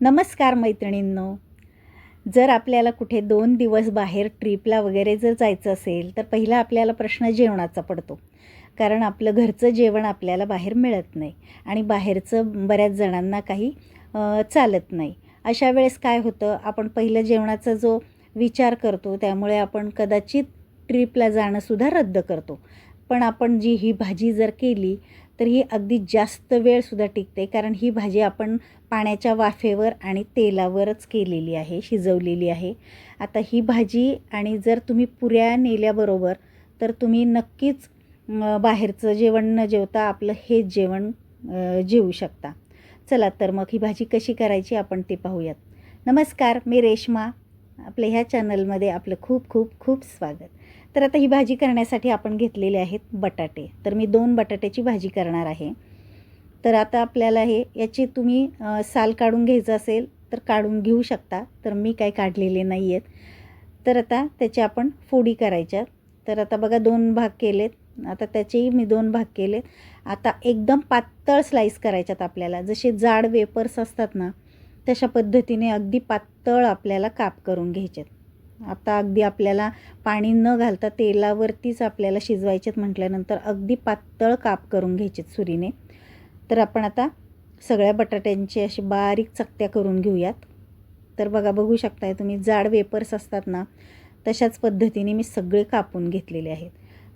नमस्कार मैत्रिणींनो. जर आपल्याला कुठे दोन दिवस बाहेर ट्रिपला वगैरे जर जायचं असेल तर पहिला आपल्याला प्रश्न जेवणाचा पडतो. कारण आपलं घरचं जेवण आपल्याला बाहेर मिळत नाही आणि बाहेरचं बऱ्याच जणांना काही चालत नाही. अशा वेळेस काय होतं आपण पहिलं जेवणाचा जो विचार करतो त्यामुळे आपण कदाचित ट्रिपला जाणंसुद्धा रद्द करतो. पण आपण जी ही भाजी जर केली तर ही अगदी जास्त वेळसुद्धा टिकते कारण ही भाजी आपण पाण्याच्या वाफेवर आणि तेलावरच केलेली आहे शिजवलेली आहे. आता ही भाजी आणि जर तुम्ही पुऱ्या नेल्याबरोबर तर तुम्ही नक्कीच बाहेरचं जेवण न जेवता आपलं हे जेवण जेवू शकता. चला तर मग ही भाजी कशी करायची आपण ते पाहूयात. नमस्कार मी रेश्मा. आपल्या ह्या चॅनलमध्ये आपलं खूप खूप खूप स्वागत. तर आता ही भाजी करण्यासाठी आपण घेतलेले आहेत बटाटे. तर मी दोन बटाट्याची भाजी करणार आहे. तर आता आपल्याला हे याची तुम्ही साल काढून घ्यायचं असेल तर काढून घेऊ शकता. तर मी काय काढलेले नाही आहेत. तर आता त्याची आपण फोडी करायच्या तर आता बघा दोन भाग केलेत. आता त्याचेही मी दोन भाग केलेत. आता एकदम पातळ स्लाईस करायच्यात आपल्याला. जसे जाड वेपर्स असतात ना तशा पद्धतीने अगदी पातळ आपल्याला काप करून घ्यायचेत. आता अगदी आपल्याला पाणी न घालता तेलावरतीच आपल्याला शिजवायचेत म्हटल्यानंतर अगदी पातळ काप करून घ्यायचेत सुरीने. तर आपण आता सगळ्या बटाट्यांची अशी बारीक चकत्या करून घेऊयात. तर बघा बघू शकताय तुम्ही जाड वेपर्स असतात ना तशाच पद्धतीने मी सगळे कापून घेतलेले आहेत.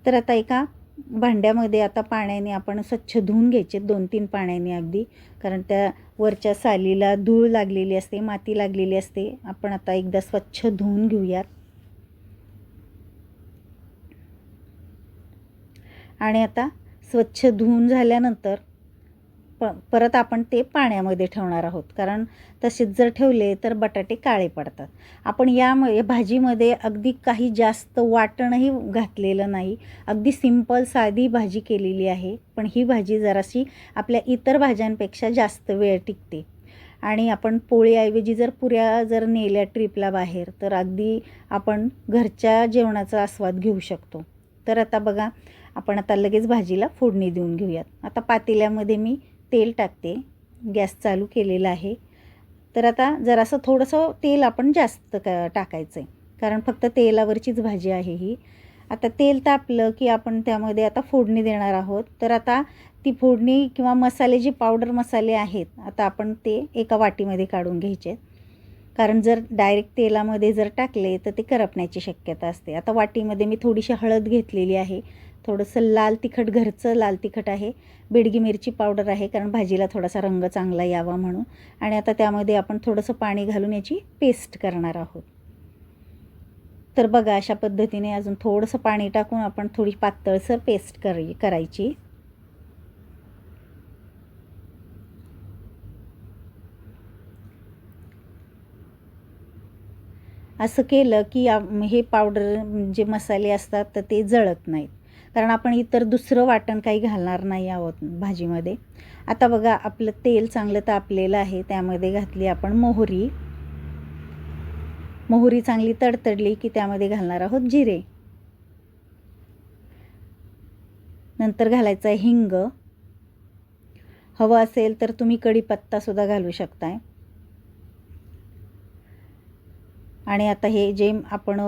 तर आता एका भांड्यामध्ये आता पाण्याने आपण स्वच्छ धुवून घ्यायचे दोन तीन पाण्याने अगदी. कारण त्या वरच्या सालीला धूळ लागलेली असते माती लागलेली असते. आपण आता एकदा स्वच्छ धुवून घेऊयात. आणि आता स्वच्छ धुवून झाल्यानंतर प परत आपण ते पाण्यामध्ये ठेवणार आहोत. कारण तसेच जर ठेवले तर बटाटे काळे पडतात. आपण या भाजीमध्ये अगदी काही जास्त वाटणही घातलेलं नाही. अगदी सिंपल साधी भाजी केलेली आहे. पण ही भाजी जराशी आपल्या इतर भाज्यांपेक्षा जास्त वेळ टिकते. आणि आपण पोळीऐवजी जर पुऱ्या जर नेल्या ट्रिपला बाहेर तर अगदी आपण घरच्या जेवणाचा आस्वाद घेऊ शकतो. तर आता बघा आपण आता लगेच भाजीला फोडणी देऊन घेऊयात. आता पातेल्यामध्ये मी तेल टाकते गॅस चालू केलेला आहे. तर आता जरासं थोडंसं तेल आपण जास्त क टाकायचं आहे कारण फक्त तेलावरचीच भाजी आहे ही. आता तेल तापलं की आपण त्यामध्ये आता फोडणी देणार आहोत. तर आता ती फोडणी किंवा मसाले जे पावडर मसाले आहेत आता आपण ते एका वाटीमध्ये काढून घ्यायचे कारण जर डायरेक्ट तेलामध्ये जर टाकले तर ते करपण्याची शक्यता असते. आता वाटीमध्ये मी थोडीशी हळद घेतलेली आहे. थोडंसं लाल तिखट घरचं लाल तिखट आहे. बेडगी मिरची पावडर आहे कारण भाजीला थोडासा रंग चांगला यावा म्हणून. आणि आता त्यामध्ये आपण थोडंसं पाणी घालून याची पेस्ट करणार आहोत. तर बघा अशा पद्धतीने अजून थोडंसं पाणी टाकून आपण थोडी पातळसर पेस्ट करी करायची. असं केलं की हे पावडर जे मसाले असतात तर ते जळत नाहीत. कारण आपण इतर दुसरं वाटण काही घालणार नाही आहोत भाजीमध्ये. आता बघा आपलं तेल चांगलं तापलेलं आहे त्यामध्ये घातली आपण मोहरी. मोहरी चांगली तडतडली की त्यामध्ये घालणार आहोत जिरे. नंतर घालायचं आहे हिंग. हवं असेल तर तुम्ही कढीपत्तासुद्धा घालू शकताय. आणि आता हे जे आपण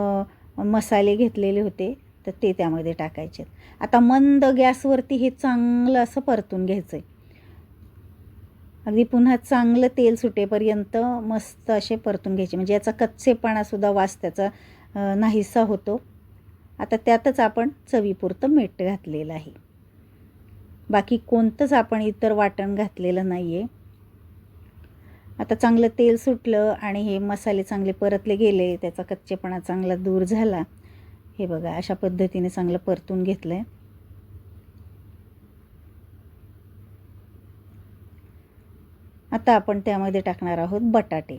मसाले घेतलेले होते तर ते त्यामध्ये टाकायचे. आता मंद गॅसवरती हे चांगलं असं परतून घ्यायचं आहे अगदी पुन्हा चांगलं तेल सुटेपर्यंत मस्त असे परतून घ्यायचे. म्हणजे याचा कच्चेपणासुद्धा वास त्याचा नाहीसा होतो. आता त्यातच आपण चवीपुरतं मीठ घातलेलं आहे. बाकी कोणतंच आपण इतर वाटण घातलेलं नाही आहे आता चांगलं तेल सुटलं आणि हे मसाले चांगले परतले गेले त्याचा कच्चेपणा चांगला दूर झाला हे बघा अशा पद्धतीने चांगलं परतून घेतलं आहे आता आपण त्यामध्ये टाकणार आहोत बटाटे.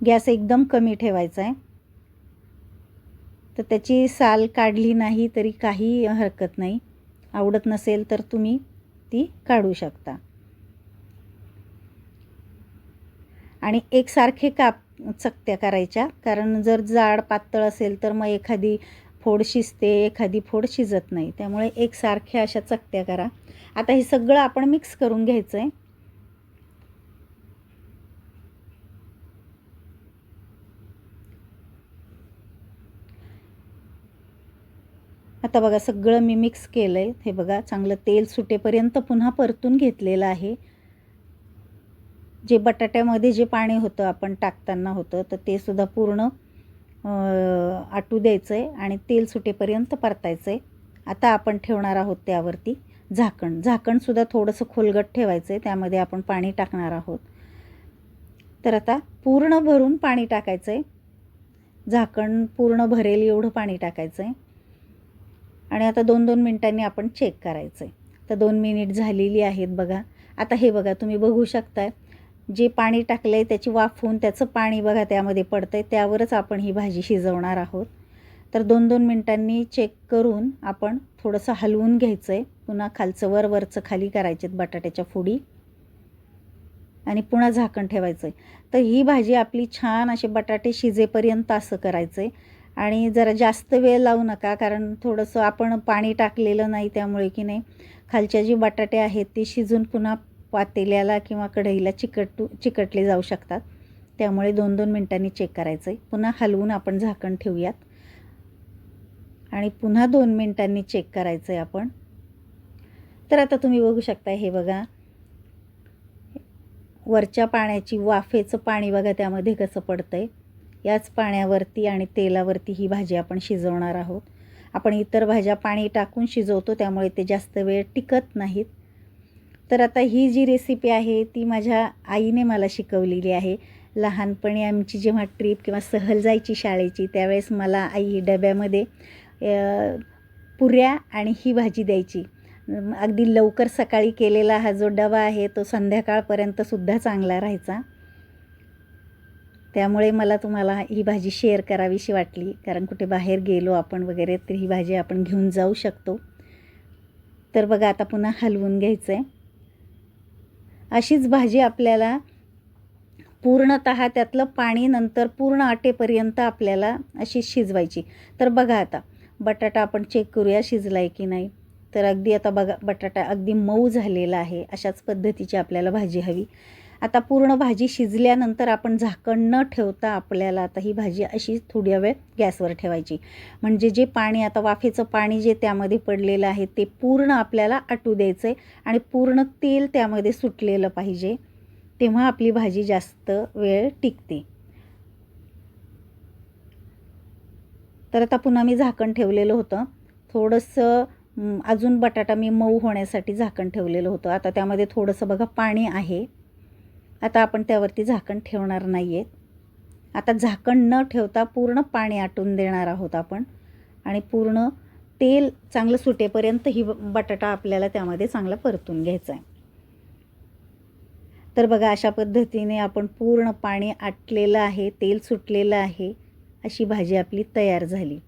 गॅस एकदम कमी ठेवायचा आहे तर त्याची साल काढली नाही तरी काही हरकत नाही. आवडत नसेल तर तुम्ही ती काढू शकता. आणि एकसारखे काप चकत्या करायच्या. कारण जर जाड पातळ असेल तर मग एखादी फोड शिजते एखादी फोड शिजत नाही. त्यामुळे एकसारख्या अशा चकत्या करा. आता हे सगळं आपण मिक्स करून घ्यायचं आहे आता बघा सगळं मी मिक्स केलं आहे हे बघा चांगलं तेल सुटेपर्यंत पुन्हा परतून घेतलेलं आहे. जे बटाट्यामध्ये जे पाणी होतं आपण टाकताना होतं तर ते सुद्धा पूर्ण आटू द्यायचं आहे आणि तेल सुटेपर्यंत परतायचं आहे आता आपण ठेवणार आहोत त्यावरती झाकण. झाकणसुद्धा थोडंसं खोलगट ठेवायचं आहे त्यामध्ये आपण पाणी टाकणार आहोत. तर आता पूर्ण भरून पाणी टाकायचं आहे झाकण पूर्ण भरेल एवढं पाणी टाकायचं आहे आणि आता दोन दोन मिनटांनी आपण चेक करायचं आहे तर दोन मिनिट झालेली आहेत बघा. आता हे बघा तुम्ही बघू शकताय. जे पाणी टाकलं आहे त्याची वाफ होऊन त्याचं पाणी बघा त्यामध्ये पडतं आहे त्यावरच आपण ही भाजी शिजवणार आहोत. तर दोन दोन मिनटांनी चेक करून आपण थोडंसं हलवून घ्यायचं आहे पुन्हा खालचं वर वरचं खाली करायचे बटाट्याच्या फोडी. आणि पुन्हा झाकण ठेवायचं आहे तर ही भाजी आपली छान असे बटाटे शिजेपर्यंत असं करायचं आहे आणि जरा जास्त वेळ लावू नका कारण थोडंसं आपण पाणी टाकलेलं नाही त्यामुळे की नाही. खालच्या जी बटाटे आहेत ते शिजून पुन्हा पातेल्याला किंवा कढईला चिकटू चिकटले जाऊ शकतात. त्यामुळे दोन दोन मिनटांनी चेक करायचं आहे पुन्हा हलवून आपण झाकण ठेवूयात. आणि पुन्हा दोन मिनटांनी चेक करायचं आहे आपण. तर आता तुम्ही बघू शकता हे बघा. वरच्या पाण्याची वाफेचं पाणी बघा त्यामध्ये कसं पडतं आहे याच पाण्यावरती आणि तेलावरती ही भाजी आपण शिजवणार आहोत. आपण इतर भाज्या पाणी टाकून शिजवतो त्यामुळे ते जास्त वेळ टिकत नाहीत. तर आता ही जी रेसिपी आहे ती माझ्या आईने मला शिकवलेली आहे. लहानपणी आमची जेव्हा ट्रीप किंवा सहल जायची शाळेची त्यावेळेस मला आई डब्यामध्ये पुऱ्या आणि ही भाजी द्यायची. अगदी लवकर सकाळी केलेला हा जो डबा आहे तो संध्याकाळपर्यंतसुद्धा चांगला राहायचा. त्यामुळे मला तुम्हाला ही भाजी शेअर करावीशी वाटली. कारण कुठे बाहेर गेलो आपण वगैरे तर ही भाजी आपण घेऊन जाऊ शकतो. तर बघा आता पुन्हा हलवून घ्यायचं आहे अशीच भाजी आपल्याला पूर्णत त्यातलं पाणी नंतर पूर्ण आटेपर्यंत आपल्याला अशी शिजवायची. तर बघा आता बटाटा आपण चेक करूया शिजला आहे की नाही. तर अगदी आता बघा बटाटा अगदी मऊ झालेला आहे. अशाच पद्धतीची आपल्याला भाजी हवी. आता पूर्ण भाजी शिजल्यानंतर आपण झाकण न ठेवता आपल्याला आता ही भाजी अशी थोड्या वेळ गॅसवर ठेवायची. म्हणजे जे पाणी आता वाफेचं पाणी जे त्यामध्ये पडलेलं आहे ते पूर्ण आपल्याला आटू द्यायचं आहे आणि पूर्ण तेल त्यामध्ये सुटलेलं पाहिजे तेव्हा आपली भाजी जास्त वेळ टिकते. तर आता पुन्हा मी झाकण ठेवलेलं होतं. थोडंसं अजून बटाटा मी मऊ होण्यासाठी झाकण ठेवलेलं होतं. आता त्यामध्ये थोडंसं बघा पाणी आहे. आता आपण त्यावरती झाकण ठेवणार नाही आहे आता झाकण न ठेवता पूर्ण पाणी आटून देणार आहोत आपण. आणि पूर्ण तेल चांगलं सुटेपर्यंत ही बटाटा आपल्याला त्यामध्ये चांगला परतून घ्यायचा आहे तर बघा अशा पद्धतीने आपण पूर्ण पाणी आटलेलं आहे तेल सुटलेलं आहे अशी भाजी आपली तयार झाली.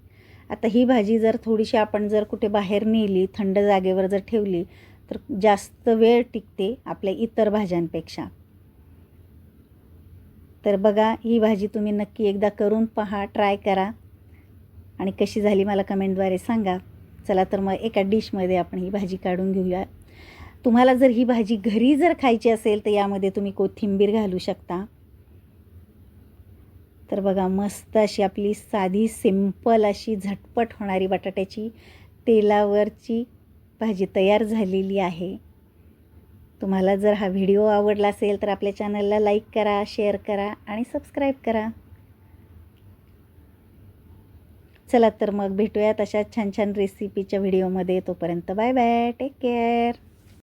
आता ही भाजी जर थोडीशी आपण जर कुठे बाहेर नेली थंड जागेवर जर ठेवली तर जास्त वेळ टिकते आपल्या इतर भाज्यांपेक्षा. तर बघा ही भाजी तुम्ही नक्की एकदा करून पहा ट्राय करा. आणि कशी झाली मला कमेंटद्वारे सांगा. चला तर मग एका डिशमध्ये आपण ही भाजी काढून घेऊया. तुम्हाला जर ही भाजी घरी जर खायची असेल तर यामध्ये तुम्ही कोथिंबीर घालू शकता. तर बघा मस्त अशी आपली साधी सिंपल अशी झटपट होणारी बटाट्याची तेलावरची भाजी तयार झालेली आहे. तुम्हाला जर हा व्हिडिओ आवडला असेल तर आपल्या चॅनलला लाईक करा शेअर करा आणि सबस्क्राईब करा. चला तर मग भेटूयात अशा छान छान रेसिपीच्या व्हिडिओमध्ये. तोपर्यंत बाय बाय टेक केअर